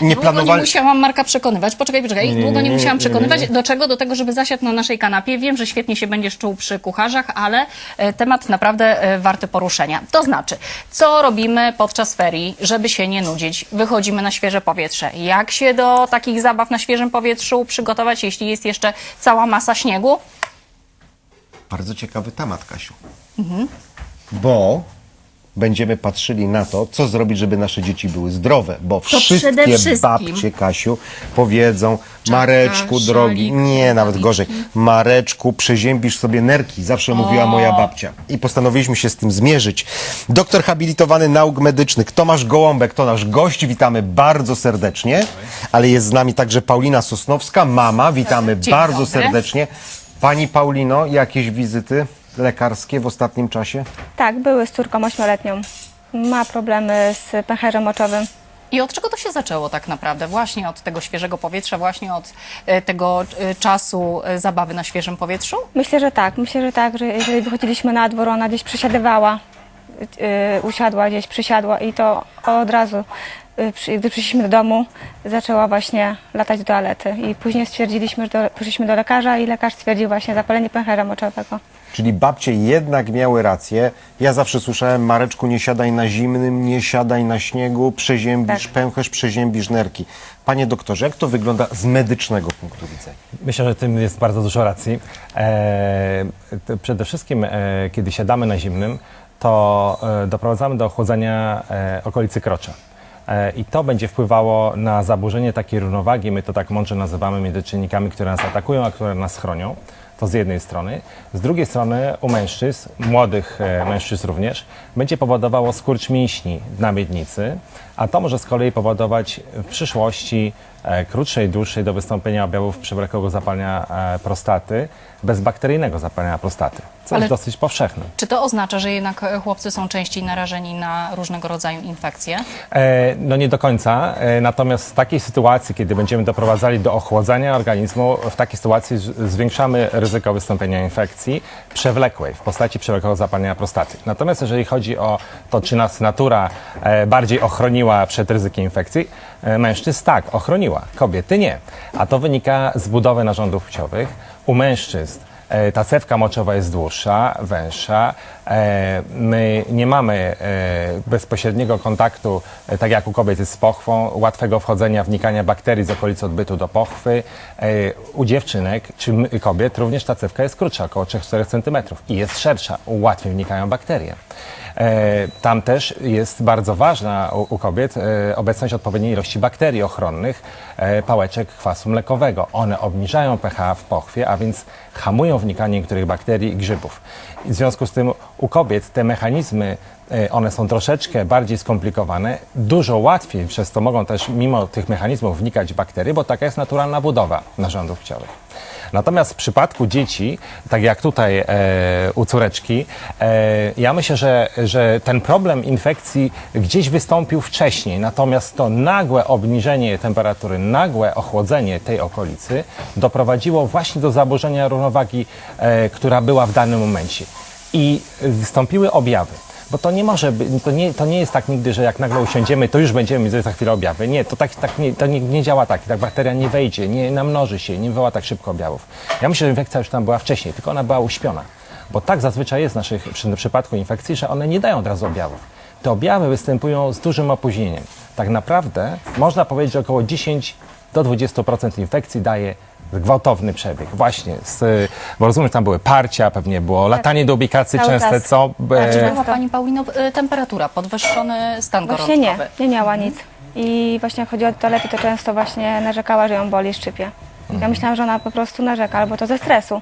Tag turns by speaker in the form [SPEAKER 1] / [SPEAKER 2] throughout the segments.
[SPEAKER 1] Nie
[SPEAKER 2] Długo nie musiałam Marka przekonywać, poczekaj, poczekaj,
[SPEAKER 1] Nie, nie,
[SPEAKER 2] długo nie,
[SPEAKER 1] nie,
[SPEAKER 2] musiałam
[SPEAKER 1] nie, nie,
[SPEAKER 2] przekonywać. Do czego? Do tego, żeby zasiadł na naszej kanapie. Wiem, że świetnie się będziesz czuł przy kucharzach, ale e, temat naprawdę e, warty poruszenia. To znaczy, co robimy podczas ferii, żeby się nie nudzić? Wychodzimy na świeże powietrze. Jak się do takich zabaw na świeżym powietrzu przygotować, jeśli jest jeszcze cała masa śniegu?
[SPEAKER 1] Bardzo ciekawy temat, Kasiu.
[SPEAKER 2] Mhm.
[SPEAKER 1] Bo będziemy patrzyli na to, co zrobić, żeby nasze dzieci były zdrowe. Bo
[SPEAKER 2] przede
[SPEAKER 1] wszystkie
[SPEAKER 2] wszystkim.
[SPEAKER 1] babcie, Kasiu, powiedzą, Mareczku,
[SPEAKER 2] szalik,
[SPEAKER 1] drogi, nie, nawet gorzej, Mareczku, przeziębisz sobie nerki, zawsze mówiła moja babcia. I postanowiliśmy się z tym zmierzyć. Doktor habilitowany nauk medycznych Tomasz Gołąbek to nasz gość, witamy bardzo serdecznie. Ale jest z nami także Paulina Sosnowska, mama, witamy
[SPEAKER 2] Dzień
[SPEAKER 1] bardzo
[SPEAKER 2] dobry.
[SPEAKER 1] serdecznie. Pani Paulino, jakieś wizyty lekarskie w ostatnim czasie?
[SPEAKER 3] Tak, były z córką ośmioletnią. Ma problemy z pęcherzem moczowym.
[SPEAKER 2] I od czego to się zaczęło tak naprawdę? Właśnie od tego świeżego powietrza, właśnie od e, tego e, czasu e, zabawy na świeżym powietrzu?
[SPEAKER 3] Myślę, że tak. Myślę, że tak, że jeżeli wychodziliśmy na dwór, ona gdzieś przysiadywała, yy, usiadła gdzieś, przysiadła i to od razu, yy, przy, gdy przyszliśmy do domu, zaczęła właśnie latać do toalety. I później stwierdziliśmy, że do, poszliśmy do lekarza i lekarz stwierdził właśnie zapalenie pęcherza moczowego.
[SPEAKER 1] Czyli babcie jednak miały rację. Ja zawsze słyszałem, Mareczku, nie siadaj na zimnym, nie siadaj na śniegu, przeziębisz
[SPEAKER 3] Tak.
[SPEAKER 1] pęcherz, przeziębisz nerki. Panie doktorze, jak to wygląda z medycznego punktu widzenia?
[SPEAKER 4] Myślę, że tym jest bardzo dużo racji. E, przede wszystkim, e, kiedy siadamy na zimnym, to e, doprowadzamy do ochłodzenia e, okolicy krocza. E, I to będzie wpływało na zaburzenie takiej równowagi, my to tak mądrze nazywamy między czynnikami, które nas atakują, a które nas chronią. To z jednej strony. Z drugiej strony u mężczyzn, młodych e, mężczyzn również, będzie powodowało skurcz mięśni na miednicy, a to może z kolei powodować w przyszłości e, krótszej, dłuższej do wystąpienia objawów przewlekłego zapalenia e, prostaty, bezbakteryjnego zapalenia prostaty, co
[SPEAKER 2] Ale-
[SPEAKER 4] jest dosyć powszechne.
[SPEAKER 2] Czy to oznacza, że jednak chłopcy są częściej narażeni na różnego rodzaju infekcje?
[SPEAKER 4] E, no nie do końca, e, natomiast w takiej sytuacji, kiedy będziemy doprowadzali do ochłodzenia organizmu, w takiej sytuacji zwiększamy ryzyko wystąpienia infekcji przewlekłej w postaci przewlekłego zapalenia prostaty. Natomiast jeżeli chodzi o to, czy nas natura e, bardziej ochroniła przed ryzykiem infekcji, e, mężczyzn tak, ochroniła, kobiety nie. A to wynika z budowy narządów płciowych. U mężczyzn Ta cewka moczowa jest dłuższa, węższa. E, My nie mamy e, bezpośredniego kontaktu, e, tak jak u kobiet jest z pochwą, łatwego wchodzenia, wnikania bakterii z okolicy odbytu do pochwy. E, U dziewczynek czy kobiet również ta cewka jest krótsza, około 3-4 cm i jest szersza, łatwiej wnikają bakterie. E, Tam też jest bardzo ważna u, kobiet e, obecność odpowiedniej ilości bakterii ochronnych, e, pałeczek kwasu mlekowego. One obniżają pH w pochwie, a więc hamują wnikanie niektórych bakterii i grzybów. W związku z tym u kobiet te mechanizmy, e, one są troszeczkę bardziej skomplikowane, dużo łatwiej przez to mogą też mimo tych mechanizmów wnikać bakterie, bo taka jest naturalna budowa narządów płciowych. Natomiast w przypadku dzieci, tak jak tutaj e, u córeczki, e, ja myślę, że, że ten problem infekcji gdzieś wystąpił wcześniej, natomiast to nagłe obniżenie temperatury, nagłe ochłodzenie tej okolicy doprowadziło właśnie do zaburzenia równowagi, e, która była w danym momencie. I wystąpiły objawy. Bo to nie może być, to nie, to nie jest tak nigdy, że jak nagle usiądziemy, to już będziemy mieć za chwilę objawy. Nie, to, tak, tak nie, to nie, nie działa tak. Tak bakteria nie wejdzie, nie namnoży się, nie wywoła tak szybko objawów. Ja myślę, że infekcja już tam była wcześniej, tylko ona była uśpiona. Bo tak zazwyczaj jest w naszych, przy przypadku infekcji, że one nie dają od razu objawów. Te objawy występują z dużym opóźnieniem. Tak naprawdę można powiedzieć, że około 10 do 20% infekcji daje gwałtowny przebieg. Właśnie, z, bo rozumiem, że tam były parcia, pewnie było latanie do ubikacji
[SPEAKER 3] Cały
[SPEAKER 4] częste,
[SPEAKER 3] czas.
[SPEAKER 4] co...
[SPEAKER 3] Tak,
[SPEAKER 4] e,
[SPEAKER 2] Miała Pani Paulino e, temperatura, podwyższony stan
[SPEAKER 3] Właśnie nie,
[SPEAKER 2] gorączkowy.
[SPEAKER 3] nie miała nic. I właśnie jak chodziła do toalety, to często właśnie narzekała, że ją boli, szczypie. Ja myślałam, że ona po prostu narzeka, albo to ze stresu.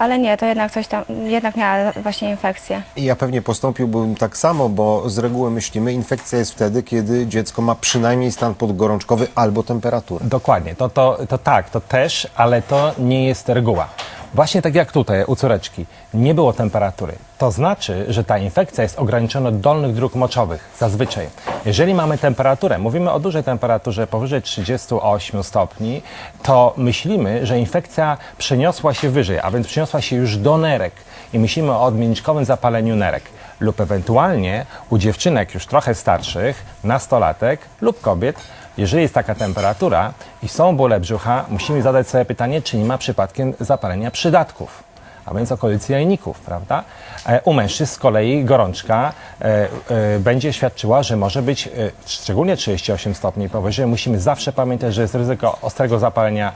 [SPEAKER 3] Ale nie, to jednak coś tam, jednak miała właśnie infekcję.
[SPEAKER 1] I ja pewnie postąpiłbym tak samo, bo z reguły myślimy, infekcja jest wtedy, kiedy dziecko ma przynajmniej stan podgorączkowy albo temperaturę.
[SPEAKER 4] Dokładnie, to, to, to tak, to też, ale to nie jest reguła. Właśnie tak jak tutaj u córeczki, nie było temperatury. To znaczy, że ta infekcja jest ograniczona do dolnych dróg moczowych, zazwyczaj. Jeżeli mamy temperaturę, mówimy o dużej temperaturze powyżej 38 stopni, to myślimy, że infekcja przeniosła się wyżej, a więc przeniosła się już do nerek i myślimy o odmiennikowym zapaleniu nerek lub ewentualnie u dziewczynek już trochę starszych, nastolatek lub kobiet, Jeżeli jest taka temperatura i są bóle brzucha, musimy zadać sobie pytanie, czy nie ma przypadkiem zapalenia przydatków a więc okolicy jajników, prawda? E, U mężczyzn z kolei gorączka e, e, będzie świadczyła, że może być szczególnie 38 stopni powyżej. Musimy zawsze pamiętać, że jest ryzyko ostrego zapalenia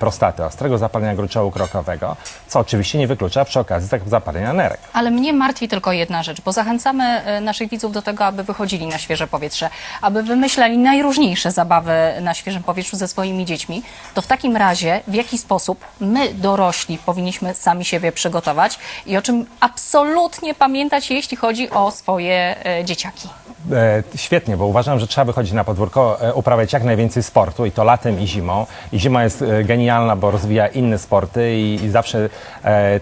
[SPEAKER 4] prostaty, ostrego zapalenia gruczołu krokowego, co oczywiście nie wyklucza przy okazji zapalenia nerek.
[SPEAKER 2] Ale mnie martwi tylko jedna rzecz, bo zachęcamy naszych widzów do tego, aby wychodzili na świeże powietrze, aby wymyślali najróżniejsze zabawy na świeżym powietrzu ze swoimi dziećmi. To w takim razie w jaki sposób my, dorośli, powinniśmy sami siebie przygotować i o czym absolutnie pamiętać, jeśli chodzi o swoje e, dzieciaki?
[SPEAKER 4] E, świetnie, bo uważam, że trzeba wychodzić na podwórko, e, uprawiać jak najwięcej sportu i to latem i zimą. I zima jest e, genialna, bo rozwija inne sporty i, i zawsze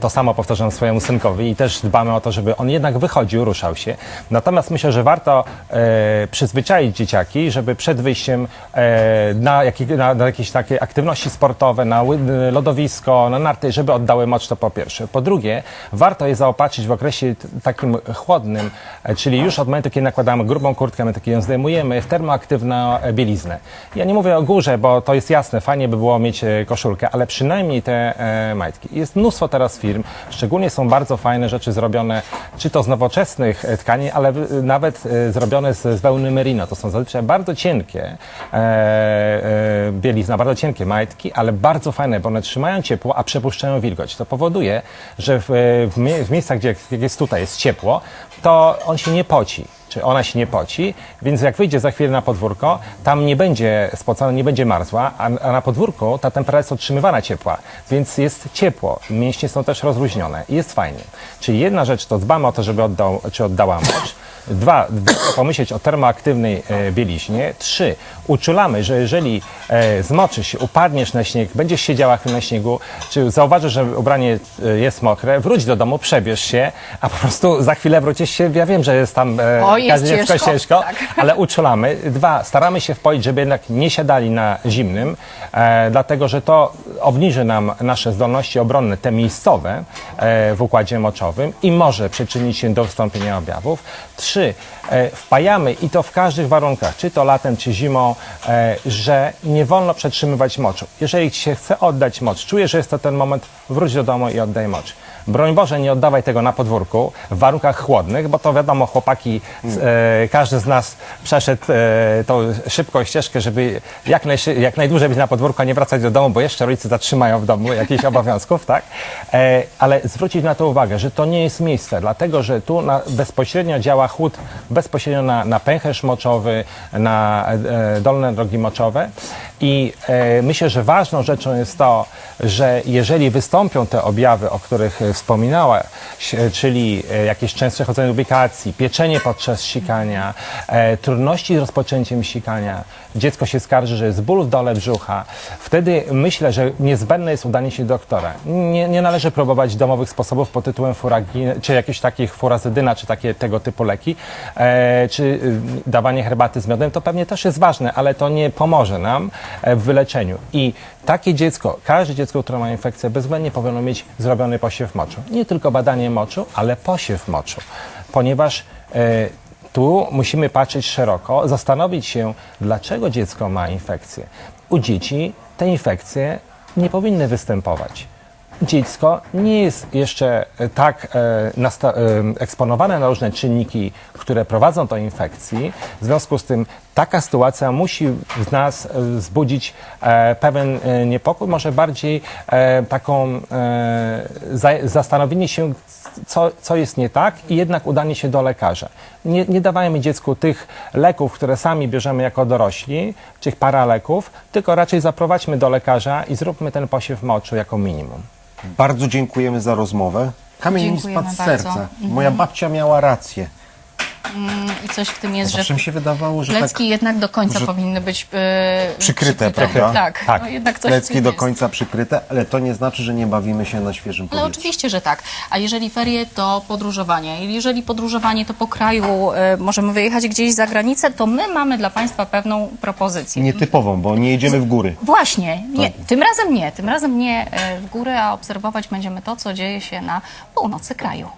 [SPEAKER 4] to samo powtarzam swojemu synkowi i też dbamy o to, żeby on jednak wychodził, ruszał się. Natomiast myślę, że warto przyzwyczaić dzieciaki, żeby przed wyjściem na, na, na jakieś takie aktywności sportowe, na lodowisko, na narty, żeby oddały mocz to po pierwsze. Po drugie, warto je zaopatrzyć w okresie takim chłodnym, czyli już od momentu, kiedy nakładamy grubą kurtkę, my takie ją zdejmujemy, w termoaktywną bieliznę. Ja nie mówię o górze, bo to jest jasne, fajnie by było mieć e, koszulkę, ale przynajmniej te e, majtki. Jest mnóstwo teraz firm, szczególnie są bardzo fajne rzeczy zrobione, czy to z nowoczesnych e, tkanin, ale nawet zrobione z, wełny merino. To są zazwyczaj bardzo cienkie bielizna, bardzo cienkie majtki, ale bardzo fajne, bo one trzymają ciepło, a przepuszczają wilgoć. To powoduje, że w, w, mie- w miejscach, gdzie jest tutaj, jest ciepło, to on się nie poci. Ona się nie poci, więc jak wyjdzie za chwilę na podwórko, tam nie będzie spocona, nie będzie marzła, a, a na podwórku ta temperatura jest utrzymywana ciepła, więc jest ciepło. Mięśnie są też rozluźnione i jest fajnie. Czyli jedna rzecz to dbamy o to, żeby oddał, czy oddała mocz. Dwa, warto pomyśleć o termoaktywnej e, bieliźnie. Trzy, uczulamy, że jeżeli e, zmoczysz się, upadniesz na śnieg, będziesz siedziała na śniegu, czy zauważysz, że ubranie e, jest mokre, wróć do domu, przebierz się, a po prostu za chwilę wrócisz się, ja wiem, że jest tam e,
[SPEAKER 2] O, jest
[SPEAKER 4] każde dziecko
[SPEAKER 2] ciężko,
[SPEAKER 4] ciężko,
[SPEAKER 2] tak.
[SPEAKER 4] ale uczulamy. Dwa, staramy się wpoić, żeby jednak nie siadali na zimnym, e, dlatego że to obniży nam nasze zdolności obronne, te miejscowe e, w układzie moczowym i może przyczynić się do wystąpienia objawów. Trzy, e, wpajamy i to w każdych warunkach, czy to latem, czy zimą, e, że nie wolno przetrzymywać moczu. Jeżeli ci się chce oddać mocz, czujesz, że jest to ten moment, wróć do domu i oddaj mocz. Broń Boże, nie oddawaj tego na podwórku w warunkach chłodnych, bo to wiadomo, chłopaki, e, każdy z nas przeszedł e, tą szybką ścieżkę, żeby jak, najszy, jak najdłużej być na podwórku, a nie wracać do domu, bo jeszcze rodzice zatrzymają w domu jakichś obowiązków, tak? E, ale zwrócić na to uwagę, że to nie jest miejsce, dlatego że tu na, bezpośrednio działa chłód bezpośrednio na, na pęcherz moczowy, na e, dolne drogi moczowe i e, myślę, że ważną rzeczą jest to, że jeżeli wystąpią te objawy, o których e, wspominałaś, e, czyli e, jakieś częste chodzenie ubikacji, pieczenie podczas sikania, e, trudności z rozpoczęciem sikania, dziecko się skarży, że jest ból w dole brzucha, wtedy myślę, że niezbędne jest udanie się do doktora. Nie, nie należy próbować domowych sposobów pod tytułem furagin, czy jakichś takich furazydyna, czy takie tego typu leki, e, czy y, dawanie herbaty z miodem, to pewnie też jest ważne, ale to nie pomoże nam e, w wyleczeniu. I takie dziecko, każde dziecko, które ma infekcję, bezwzględnie powinno mieć zrobiony posiew moczu. Nie tylko badanie moczu, ale posiew moczu, ponieważ e, tu musimy patrzeć szeroko, zastanowić się, dlaczego dziecko ma infekcję. U dzieci te infekcje nie powinny występować. Dziecko nie jest jeszcze e, tak e, e, eksponowane na różne czynniki, które prowadzą do infekcji. W związku z tym taka sytuacja musi w nas e, wzbudzić e, pewien e, niepokój, może bardziej taką za, zastanowienie się, co, co jest nie tak i jednak udanie się do lekarza. Nie, nie dawajmy dziecku tych leków, które sami bierzemy jako dorośli, tych paraleków, tylko raczej zaprowadźmy do lekarza i zróbmy ten posiew moczu jako minimum.
[SPEAKER 1] Bardzo dziękujemy za rozmowę. Kamień mi spadł z
[SPEAKER 2] bardzo.
[SPEAKER 1] serca. Moja babcia miała rację.
[SPEAKER 2] I coś w tym jest, że
[SPEAKER 1] mi się wydawało, że tak
[SPEAKER 2] plecki jednak do końca
[SPEAKER 1] że-
[SPEAKER 2] powinny być e,
[SPEAKER 1] Przykryte, prawda?
[SPEAKER 2] Tak,
[SPEAKER 4] Tak.
[SPEAKER 2] No, jednak coś
[SPEAKER 1] plecki do
[SPEAKER 2] jest.
[SPEAKER 1] końca przykryte, ale to nie znaczy, że nie bawimy się na świeżym
[SPEAKER 2] Ale
[SPEAKER 1] powietrzu.
[SPEAKER 2] oczywiście, że tak. A jeżeli ferie, to podróżowanie. I Jeżeli podróżowanie to po kraju, e, możemy wyjechać gdzieś za granicę, to my mamy dla Państwa pewną propozycję.
[SPEAKER 1] Nietypową, bo nie jedziemy w góry.
[SPEAKER 2] Właśnie, nie, tym razem nie. Tym razem nie e, w górę, a obserwować będziemy to, co dzieje się na północy kraju.